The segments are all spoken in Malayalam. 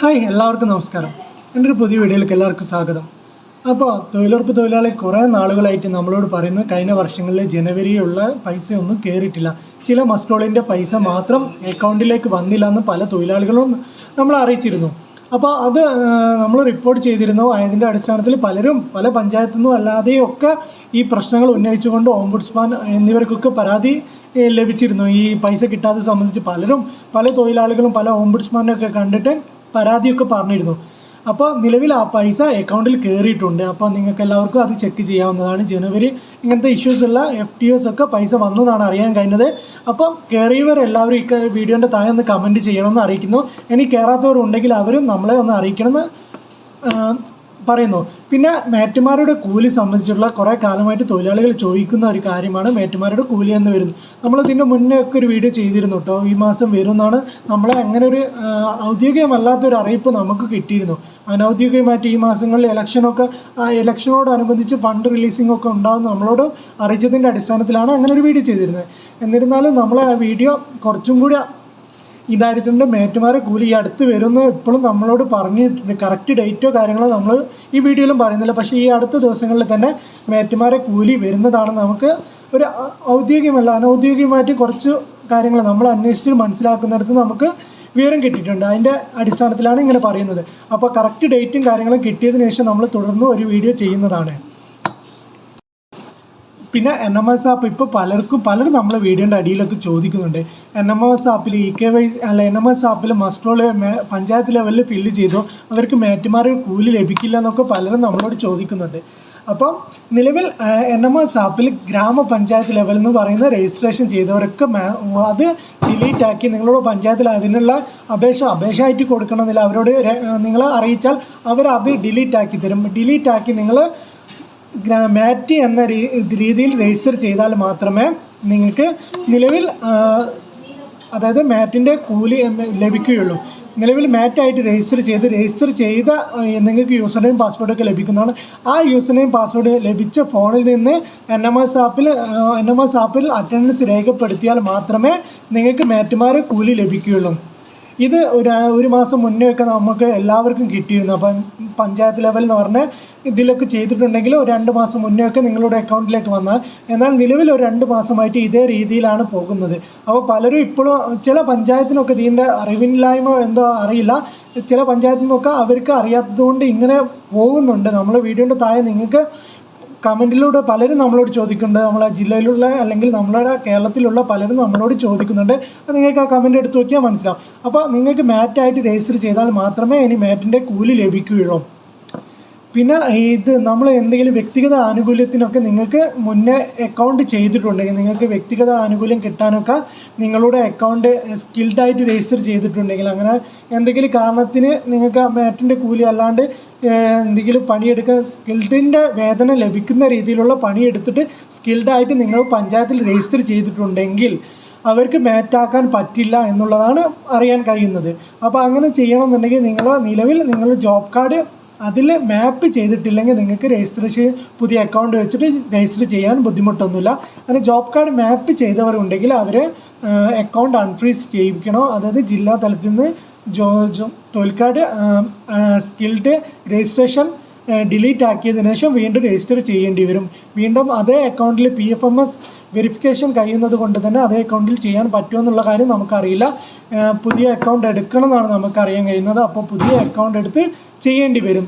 ഹായ് എല്ലാവർക്കും നമസ്കാരം. എന്റെ ഒരു പുതിയ വീഡിയോയിലേക്ക് എല്ലാവർക്കും സ്വാഗതം. അപ്പോൾ തൊഴിലുറപ്പ് തൊഴിലാളി കുറേ നാളുകളായിട്ട് നമ്മളോട് പറയുന്നത് കഴിഞ്ഞ വർഷങ്ങളിൽ ജനുവരിയുള്ള പൈസയൊന്നും കയറിയിട്ടില്ല ചില മസ്റ്റോളിന്റെ പൈസ മാത്രം അക്കൗണ്ടിലേക്ക് വന്നില്ല എന്ന് പല തൊഴിലാളികളും നമ്മൾ അറിയിച്ചിരുന്നു. അപ്പോൾ അത് നമ്മൾ റിപ്പോർട്ട് ചെയ്തിരുന്നു. അതിന്റെ അടിസ്ഥാനത്തിൽ പലരും പല പഞ്ചായത്തു നിന്നും അല്ലാതെയും ഒക്കെ ഈ പ്രശ്നങ്ങൾ ഉന്നയിച്ചുകൊണ്ട് ഓംബുഡ്സ്മാൻ എന്നിവർക്കൊക്കെ പരാതി ലഭിച്ചിരുന്നു. ഈ പൈസ കിട്ടാതെ സംബന്ധിച്ച് പലരും പല തൊഴിലാളികളും പല ഓംബുഡ്സ്മാനൊക്കെ കണ്ടിട്ട് പരാതിയൊക്കെ പറഞ്ഞിരുന്നു. അപ്പോൾ നിലവിൽ ആ പൈസ അക്കൗണ്ടിൽ കയറിയിട്ടുണ്ട് അപ്പോൾ നിങ്ങൾക്ക് എല്ലാവർക്കും അത് ചെക്ക് ചെയ്യാവുന്നതാണ്. ജനുവരി ഇങ്ങനത്തെ ഇഷ്യൂസ് ഉള്ള എഫ് ടി എസ് ഒക്കെ പൈസ വന്നതാണ് അറിയാൻ കഴിഞ്ഞത്. അപ്പോൾ കയറിയവർ എല്ലാവരും ഈ വീഡിയോന്റെ താഴെ ഒന്ന് കമന്റ് ചെയ്യണമെന്ന് അറിയിക്കുന്നു. ഇനി കയറാത്തവരുണ്ടെങ്കിൽ അവരും നമ്മളെ ഒന്ന് അറിയിക്കണമെന്ന് പറയുന്നു. പിന്നെ മേറ്റുമാരുടെ കൂലി സംബന്ധിച്ചിട്ടുള്ള കുറേ കാലമായിട്ട് തൊഴിലാളികൾ ചോദിക്കുന്ന ഒരു കാര്യമാണ് മേറ്റുമാരുടെ കൂലി എന്ന് വരുന്നത്. നമ്മൾ ഇതിന്റെ മുന്നേ ഒക്കെ ഒരു വീഡിയോ ചെയ്തിരുന്നു കേട്ടോ. ഈ മാസം വരുമെന്നാണ് നമ്മളെ അങ്ങനെ ഒരു ഔദ്യോഗികമല്ലാത്ത ഔദ്യോഗികമല്ലാത്തൊരു അറിയിപ്പ് നമുക്ക് കിട്ടിയിരുന്നു. അനൗദ്യോഗികമായിട്ട് ഈ മാസങ്ങളിൽ ഇലക്ഷനൊക്കെ ആ ഇലക്ഷനോടനുബന്ധിച്ച് ഫണ്ട് റിലീസിംഗ് ഒക്കെ ഉണ്ടാകും നമ്മളോട് അറിയിച്ചതിന്റെ അടിസ്ഥാനത്തിലാണ് അങ്ങനെ ഒരു വീഡിയോ ചെയ്തിരുന്നത്. എന്നിരുന്നാലും നമ്മളെ ആ വീഡിയോ കുറച്ചും കൂടി ഇതായിട്ടുണ്ട് മേറ്റുമാരെ കൂലി ഈ അടുത്ത് വരുമെന്ന് ഇപ്പോഴും നമ്മളോട് പറഞ്ഞിട്ടുണ്ട് കറക്റ്റ് ഡേറ്റോ കാര്യങ്ങളോ നമ്മൾ ഈ വീഡിയോയിലും പറയുന്നില്ല. പക്ഷേ ഈ അടുത്ത ദിവസങ്ങളിൽ തന്നെ മേറ്റുമാരെ കൂലി വരുന്നതാണ് നമുക്ക് ഒരു ഔദ്യോഗികമല്ല അനൗദ്യോഗികമായിട്ട് കുറച്ച് കാര്യങ്ങൾ നമ്മൾ അന്വേഷിച്ച് മനസ്സിലാക്കുന്നിടത്ത് നമുക്ക് വിവരം കിട്ടിയിട്ടുണ്ട്. അതിന്റെ അടിസ്ഥാനത്തിലാണ് ഇങ്ങനെ പറയുന്നത്. അപ്പോൾ കറക്റ്റ് ഡേറ്റും കാര്യങ്ങളും കിട്ടിയതിന് ശേഷം നമ്മൾ തുടർന്ന് ഒരു വീഡിയോ ചെയ്യുന്നതാണ്. പിന്നെ എൻ എം എസ് ആപ്പ് ഇപ്പോൾ പലർക്കും പലരും നമ്മളെ വീഡിയോന്റെ അടിയിലൊക്കെ ചോദിക്കുന്നുണ്ട്. എൻ എം എസ് ആപ്പിൽ ഇ കെ വൈ അല്ല എൻ എം എസ് ആപ്പിൽ മസ്റ്ററോൾ പഞ്ചായത്ത് ലെവലിൽ ഫില്ല് ചെയ്തു. അവർക്ക് മേറ്റുമാറി കൂലി ലഭിക്കില്ല എന്നൊക്കെ പലരും നമ്മളോട് ചോദിക്കുന്നുണ്ട്. അപ്പം നിലവിൽ എൻ എം എസ് ആപ്പിൽ ഗ്രാമപഞ്ചായത്ത് ലെവൽ എന്ന് പറയുന്ന രജിസ്ട്രേഷൻ ചെയ്തവരൊക്കെ അത് ഡിലീറ്റ് ആക്കി നിങ്ങളോട് പഞ്ചായത്തിൽ അതിനുള്ള അപേക്ഷ അപേക്ഷ ആയിട്ട് കൊടുക്കണമെന്നില്ല. അവരോട് നിങ്ങളെ അറിയിച്ചാൽ അവർ അത് ഡിലീറ്റ് ആക്കി തരും. ഡിലീറ്റ് ആക്കി നിങ്ങൾ മാറ്റ് എന്ന രീതിയിൽ രജിസ്റ്റർ ചെയ്താൽ മാത്രമേ നിങ്ങൾക്ക് നിലവിൽ അതായത് മാറ്റിന്റെ കൂലി ലഭിക്കുകയുള്ളൂ. നിലവിൽ മാറ്റായിട്ട് രജിസ്റ്റർ ചെയ്ത് രജിസ്റ്റർ ചെയ്ത നിങ്ങൾക്ക് യൂസർ നെയിം പാസ്വേഡൊക്കെ ലഭിക്കുന്നതാണ്. ആ യൂസർ നെയിം പാസ്വേഡ് ലഭിച്ച ഫോണിൽ നിന്ന് എൻ എം എസ് ആപ്പിൽ എൻ എം എസ് ആപ്പിൽ അറ്റൻഡൻസ് രേഖപ്പെടുത്തിയാൽ മാത്രമേ നിങ്ങൾക്ക് മാറ്റുമാർ കൂലി ലഭിക്കുകയുള്ളൂ. ഇത് ഒരു ഒരു മാസം മുന്നേ ഒക്കെ നമുക്ക് എല്ലാവർക്കും കിട്ടിയിരുന്നു. അപ്പം പഞ്ചായത്ത് ലെവൽ എന്ന് പറഞ്ഞാൽ ഇതിലൊക്കെ ചെയ്തിട്ടുണ്ടെങ്കിൽ ഒരു രണ്ട് മാസം മുന്നേ ഒക്കെ നിങ്ങളുടെ അക്കൗണ്ടിലേക്ക് വന്നാൽ എന്നാൽ നിലവിൽ ഒരു രണ്ട് മാസമായിട്ട് ഇതേ രീതിയിലാണ് പോകുന്നത്. അപ്പോൾ പലരും ഇപ്പോഴും ചില പഞ്ചായത്തിനൊക്കെ ഇതിന്റെ അറിവില്ലായ്മ എന്തോ അറിയില്ല. ചില പഞ്ചായത്തിനൊക്കെ അവർക്ക് അറിയാത്തതുകൊണ്ട് ഇങ്ങനെ പോകുന്നുണ്ട്. നമ്മൾ വീഡിയോന്റെ താഴെ നിങ്ങൾക്ക് കമന്റിലൂടെ പലരും നമ്മളോട് ചോദിക്കുന്നുണ്ട്. നമ്മളെ ജില്ലയിലുള്ള അല്ലെങ്കിൽ നമ്മളുടെ കേരളത്തിലുള്ള പലരും നമ്മളോട് ചോദിക്കുന്നുണ്ട്. നിങ്ങൾക്ക് ആ കമന്റ് എടുത്ത് നോക്കിയാൽ മനസ്സിലാവും. അപ്പോൾ നിങ്ങൾക്ക് മാറ്റായിട്ട് രജിസ്റ്റർ ചെയ്താൽ മാത്രമേ ഇനി മാറ്റിന്റെ കൂലി ലഭിക്കുകയുള്ളൂ. പിന്നെ ഇത് നമ്മൾ എന്തെങ്കിലും വ്യക്തിഗത ആനുകൂല്യത്തിനൊക്കെ നിങ്ങൾക്ക് മുന്നേ അക്കൗണ്ട് ചെയ്തിട്ടുണ്ടെങ്കിൽ നിങ്ങൾക്ക് വ്യക്തിഗത ആനുകൂല്യം കിട്ടാനൊക്കെ നിങ്ങളുടെ അക്കൗണ്ട് സ്കിൽഡായിട്ട് രജിസ്റ്റർ ചെയ്തിട്ടുണ്ടെങ്കിൽ അങ്ങനെ എന്തെങ്കിലും കാരണത്തിന് നിങ്ങൾക്ക് മാറ്റിന്റെ കൂലി അല്ലാണ്ട് എന്തെങ്കിലും പണിയെടുക്കാൻ സ്കിൽഡിന്റെ വേതനം ലഭിക്കുന്ന രീതിയിലുള്ള പണിയെടുത്തിട്ട് സ്കിൽഡായിട്ട് നിങ്ങൾ പഞ്ചായത്തിൽ രജിസ്റ്റർ ചെയ്തിട്ടുണ്ടെങ്കിൽ അവർക്ക് മാറ്റാക്കാൻ പറ്റില്ല എന്നുള്ളതാണ് അറിയാൻ കഴിയുന്നത്. അപ്പോൾ അങ്ങനെ ചെയ്യണമെന്നുണ്ടെങ്കിൽ നിങ്ങൾ നിലവിൽ നിങ്ങൾ ജോബ് കാർഡ് അതിൽ മാപ്പ് ചെയ്തിട്ടില്ലെങ്കിൽ നിങ്ങൾക്ക് രജിസ്ട്രേഷൻ പുതിയ അക്കൗണ്ട് വെച്ചിട്ട് രജിസ്റ്റർ ചെയ്യാൻ ബുദ്ധിമുട്ടൊന്നുമില്ല. അങ്ങനെ ജോബ് കാർഡ് മാപ്പ് ചെയ്തവരുണ്ടെങ്കിൽ അവർ അക്കൗണ്ട് അൺഫ്രീസ് ചെയ്യിക്കണോ അതായത് ജില്ലാ തലത്തിൽ നിന്ന് ജോ ജോ തൊഴിൽ കാർഡ് സ്കിൽഡ് രജിസ്ട്രേഷൻ ഡിലീറ്റ് ആക്കിയതിനു ശേഷം വീണ്ടും രജിസ്റ്റർ ചെയ്യേണ്ടി വരും. വീണ്ടും അതേ അക്കൗണ്ടിൽ P F M S verification കഴിയുന്നത് കൊണ്ട് തന്നെ അതേ അക്കൗണ്ടിൽ ചെയ്യാൻ പറ്റുമോ എന്നുള്ള കാര്യം നമുക്കറിയില്ല. പുതിയ അക്കൗണ്ട് എടുക്കണം എന്നാണ് നമുക്കറിയാൻ കഴിയുന്നത്. അപ്പോൾ പുതിയ അക്കൗണ്ട് എടുത്ത് ചെയ്യേണ്ടി വരും.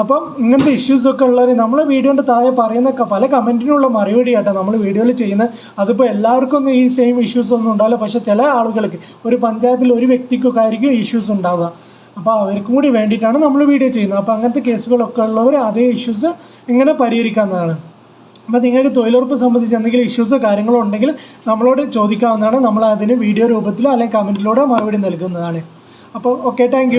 അപ്പം ഇങ്ങനത്തെ ഇഷ്യൂസൊക്കെ ഉള്ളവർ നമ്മൾ വീഡിയോന്റെ താഴെ പറയുന്ന പല കമന്റിനുള്ള മറുപടി ആട്ടോ നമ്മൾ വീഡിയോയിൽ ചെയ്യുന്നത്. അതിപ്പോൾ എല്ലാവർക്കും ഈ സെയിം ഇഷ്യൂസ് ഒന്നും ഉണ്ടാവില്ല. പക്ഷേ ചില ആളുകൾക്ക് ഒരു പഞ്ചായത്തിൽ ഒരു വ്യക്തിക്കൊക്കെ ആയിരിക്കും ഇഷ്യൂസ് ഉണ്ടാവുക. അപ്പോൾ അവർക്കും കൂടി വേണ്ടിയിട്ടാണ് നമ്മൾ വീഡിയോ ചെയ്യുന്നത്. അപ്പോൾ അങ്ങനത്തെ കേസുകളൊക്കെ ഉള്ളവർ അതേ ഇഷ്യൂസ് ഇങ്ങനെ പരിഹരിക്കാവുന്നതാണ്. അപ്പോൾ നിങ്ങൾക്ക് തൊഴിലുറപ്പ് സംബന്ധിച്ച് എന്തെങ്കിലും ഇഷ്യൂസ് കാര്യങ്ങളോ ഉണ്ടെങ്കിൽ നമ്മളോട് ചോദിക്കാവുന്നതാണ്. നമ്മൾ അതിന് വീഡിയോ രൂപത്തിലോ അല്ലെങ്കിൽ കമന്റിലൂടെ മറുപടി നൽകുന്നതാണ്. അപ്പോൾ ഓക്കെ താങ്ക്